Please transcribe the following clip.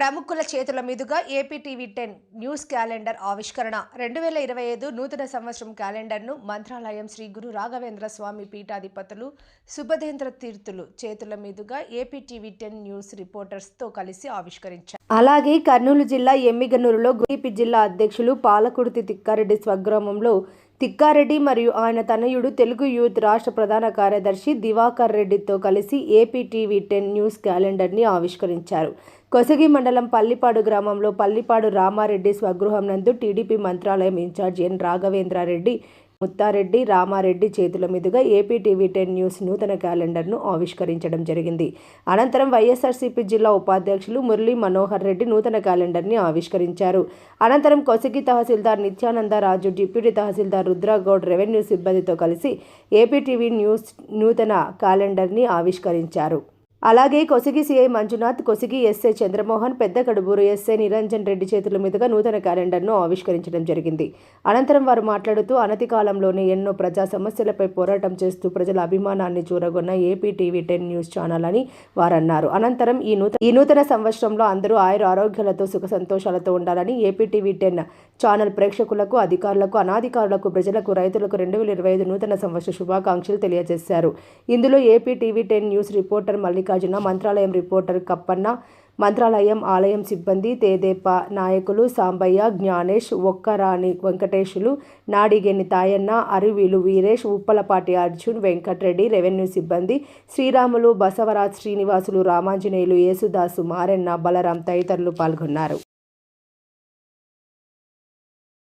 ప్రముఖుల చేతుల మీదుగా ఏపీటీవీ టెన్ న్యూస్ క్యాలెండర్ ఆవిష్కరణ. రెండు వేల ఇరవై ఐదు నూతన సంవత్సరం క్యాలెండర్ను మంత్రాలయం శ్రీ గురు రాఘవేంద్ర స్వామి పీఠాధిపతులు సుభదేంద్ర తీర్థులు చేతుల మీదుగా ఏపీటీవీ టెన్ న్యూస్ రిపోర్టర్స్తో కలిసి ఆవిష్కరించారు. అలాగే కర్నూలు జిల్లా ఎమ్మిగనూరులో గుడిపి జిల్లా అధ్యక్షులు పాలకుర్తి తిక్కారెడ్డి స్వగ్రామంలో తిక్కారెడ్డి మరియు ఆయన తనయుడు తెలుగు యూత్ రాష్ట్ర ప్రధాన కార్యదర్శి దివాకర్ రెడ్డితో కలిసి ఏపీ టీవీ టెన్ న్యూస్ క్యాలెండర్ని ఆవిష్కరించారు. కొసగి మండలం పల్లిపాడు గ్రామంలో పల్లిపాడు రామారెడ్డి స్వగృహం నందు TDP Mantralayam incharge N Raghavendrareddy Muthareddy Ramareddy చేతుల మీదుగా ఏపీ టీవీ టెన్ న్యూస్ నూతన క్యాలెండర్ను ఆవిష్కరించడం జరిగింది. అనంతరం వైఎస్ఆర్సీపీ జిల్లా ఉపాధ్యక్షులు మురళీ మనోహర్ రెడ్డి నూతన క్యాలెండర్ని ఆవిష్కరించారు. అనంతరం కొసగి తహసీల్దార్ నిత్యానంద రాజు డిప్యూటీ తహసీల్దార్ రుద్రగౌడ్ రెవెన్యూ సిబ్బందితో కలిసి ఏపీ టీవీ న్యూస్ నూతన క్యాలెండర్ని ఆవిష్కరించారు. అలాగే Kosigi CI Manjunath Kosigi SI Chandramohan Pedda Kadubur SI Niranjan Reddy చేతుల మీదుగా నూతన క్యాలెండర్ను ఆవిష్కరించడం జరిగింది. అనంతరం వారు మాట్లాడుతూ అనతి కాలంలోనే ఎన్నో ప్రజా సమస్యలపై పోరాటం చేస్తూ ప్రజల అభిమానాన్ని చూరగొన్న AP TV ten news channel అని వారన్నారు. అనంతరం ఈ నూతన ఈ నూతన సంవత్సరంలో అందరూ ఆయుర ఆరోగ్యాలతో సుఖ సంతోషాలతో ఉండాలని ఏపీ టీవీ టెన్ ఛానల్ ప్రేక్షకులకు అధికారులకు అనాధికారులకు ప్రజలకు రైతులకు రెండు వేల ఇరవై ఐదు నూతన సంవత్సర శుభాకాంక్షలు తెలియజేశారు. ఇందులో AP TV ten news reporter Mallikarjuna Mantralayam reporter Kappanna Mantralayam ఆలయం సిబ్బంది తేదేప నాయకులు సాంబయ్య జ్ఞానేష్ ఒక్కరాణి వెంకటేశులు నాడిగేని తాయన్న అరివీలు వీరేష్ ఉప్పలపాటి అర్జున్ వెంకట్రెడ్డి రెవెన్యూ సిబ్బంది శ్రీరాములు బసవరాజ్ శ్రీనివాసులు రామాంజనేయులు యేసుదాసు మారెన్న బలరాం తదితరులు పాల్గొన్నారు.